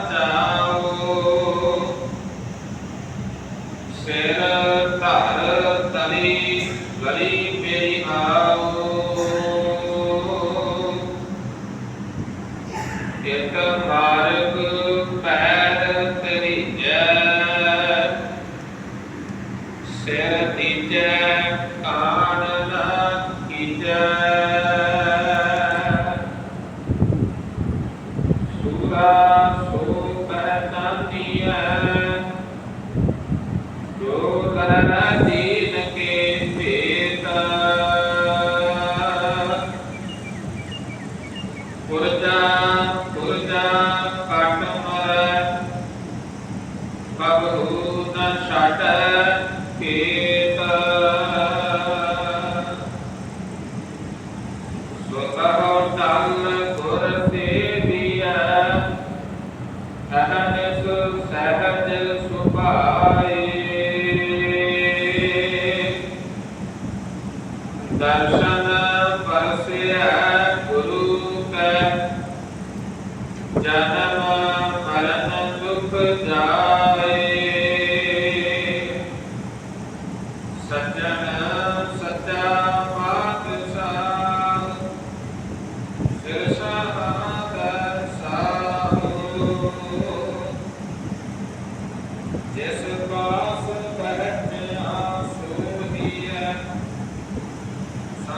ਬਚਾਓ ਸਿਰ ਧਰ ਤਲੀ ਗਲੀ ਮੇਰੀ ਆਓ ਇਕ ਹਾਰ ਦਰਸ਼ਨ ਪਰਸਿਆ ਗੁਰੂ ਕੈ। ਜਨਮ ਮਰਨ ਦੁਖ ਜਾਏ। ਸਜਣ ਸੱਚਾ ਪਾਤਸ਼ਾਹ ਸਿਰ ਸਾਧ ਸਾਹੂ ਜਿਸ ਪਾਸ ਬਹਿ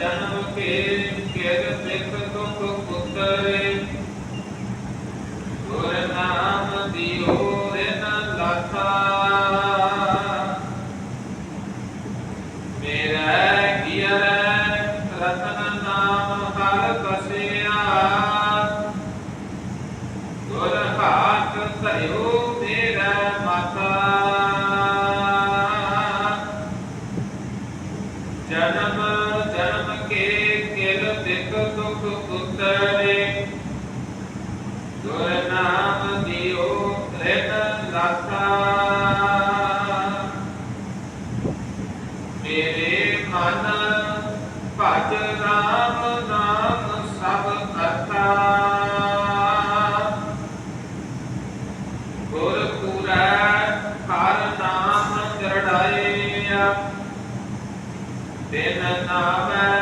ਜਨਮ ਕੇ ਕਿਰ ਸਿਖ ਤੁਖ ਪੁੱਤਰੇ। ਗੁਰ ਨਾਮ ਦਿਓ ਰਿਨ ਲਾਥਾ ਮੇਰਾ ਗਿਰ ਰਤਨ ਨਾਮ ਹਰ ਬਸਿਆ ਗੁਰ ਹਾਥ ਸਹਿਓ ਤੇਰਾ ਮਾਤਾ। ਜਨਮ ਦਿਨ ਨਾਮੈ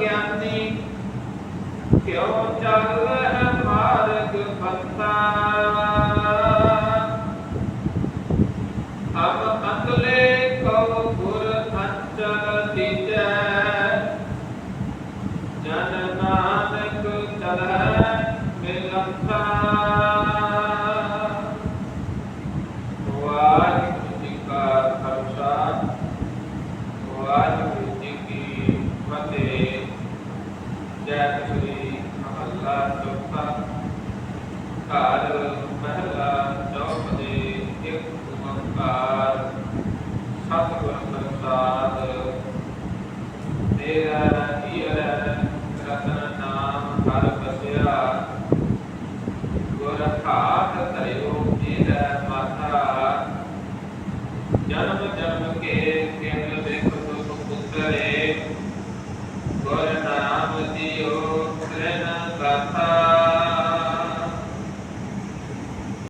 ਗਿਆਨੀ ਕਿਉ ਚੱਲ ਹੈ ਮਾਰਗ ਪਤਾ ਤੇਰਾ ਧੀਰ ਰਤਨ ਨਾਮ ਹਰ ਬਸਿਆ ਗੁਰ ਖਾਤ ਧਰਿਓ ਮੇਰਾ ਮਾਤਾ ਜਨਮ ਜਨਮ ਕੇ